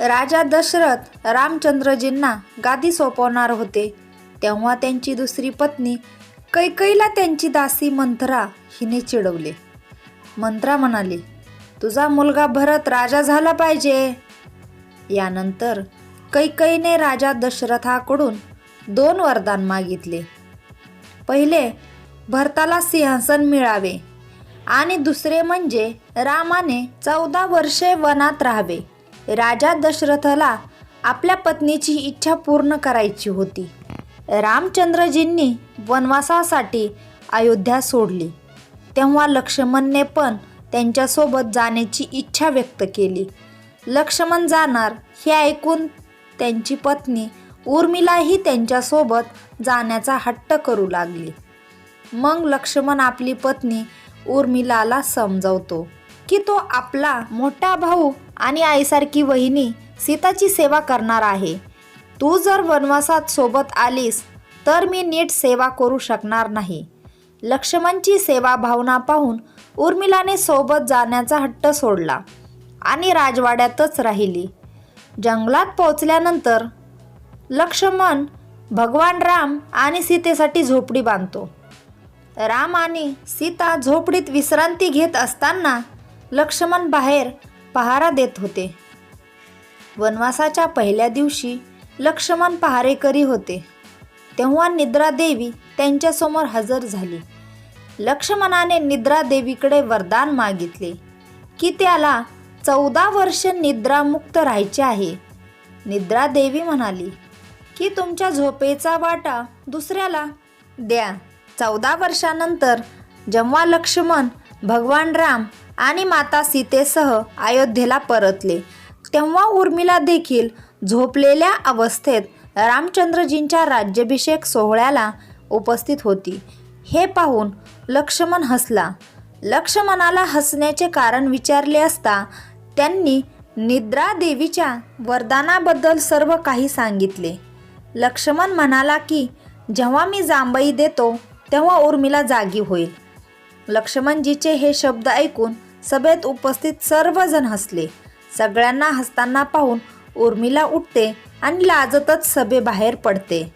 राजा दशरथ रामचंद्रजींना गादी सोपवणार होते. तेव्हा त्यांची दुसरी पत्नी कैकईला त्यांची दासी मंथरा हिने चिडवले. मंत्रा म्हणाली तुझा मुलगा भरत राजा झाला पाहिजे. यानंतर कैकईने राजा दशरथाकडून दोन वरदान मागितले. पहिले भरताला सिंहासन मिळावे आणि दुसरे म्हणजे रामाने चौदा वर्षे वनात राहावे. राजा दशरथाला आपल्या पत्नीची इच्छा पूर्ण करायची होती. रामचंद्रजींनी वनवासासाठी अयोध्या सोडली. तेव्हा लक्ष्मणने पण त्यांच्यासोबत जाण्याची इच्छा व्यक्त केली. लक्ष्मण जाणार हे ऐकून त्यांची पत्नी उर्मिलाही त्यांच्यासोबत जाण्याचा हट्ट करू लागली. मग लक्ष्मण आपली पत्नी उर्मिलाला समजवतो. की तो आपला मोठा भाऊ आणि आईसारखी वहिनी सीताची सेवा करणार आहे. तू जर वनवासात सोबत आलीस तर मी नीट सेवा करू शकणार नाही. लक्ष्मणची सेवा भावना पाहून उर्मिलाने सोबत जाण्याचा हट्ट सोडला आणि राजवाड्यातच राहिली. जंगलात पोहोचल्यानंतर लक्ष्मण भगवान राम आणि सीतेसाठी झोपडी बांधतो. राम आणि सीता झोपडीत विश्रांती घेत असताना लक्ष्मण बाहेर पहारा देत होते. वनवासाच्या पहिल्या दिवशी लक्ष्मण पहारेकरी होते. तेव्हा निद्रादेवी त्यांच्यासमोर हजर झाली. लक्ष्मणाने निद्रादेवीकडे वरदान मागितले की त्याला चौदा वर्ष निद्रामुक्त राहायचे आहे. निद्रादेवी म्हणाली की तुमच्या झोपेचा वाटा दुसऱ्याला द्या. चौदा वर्षानंतर जेव्हा लक्ष्मण भगवान राम आणि माता सीतेसह अयोध्येला परतले. तेव्हा उर्मिला देखील झोपलेल्या अवस्थेत रामचंद्रजींच्या राज्याभिषेक सोहळ्याला उपस्थित होती. हे पाहून लक्ष्मण हसला. लक्ष्मणाला हसण्याचे कारण विचारले असता त्यांनी निद्रा देवीच्या वरदानाबद्दल सर्व काही सांगितले. लक्ष्मण म्हणाला की जेव्हा मी जांभई देतो तेव्हा उर्मिला जागी होईल. लक्ष्मणजीचे हे शब्द ऐकून सभेत उपस्थित सर्वजण हसले. सगळ्यांना हसताना पाहून उर्मिला उठते आणि लाजतच सभेबाहेर पडते.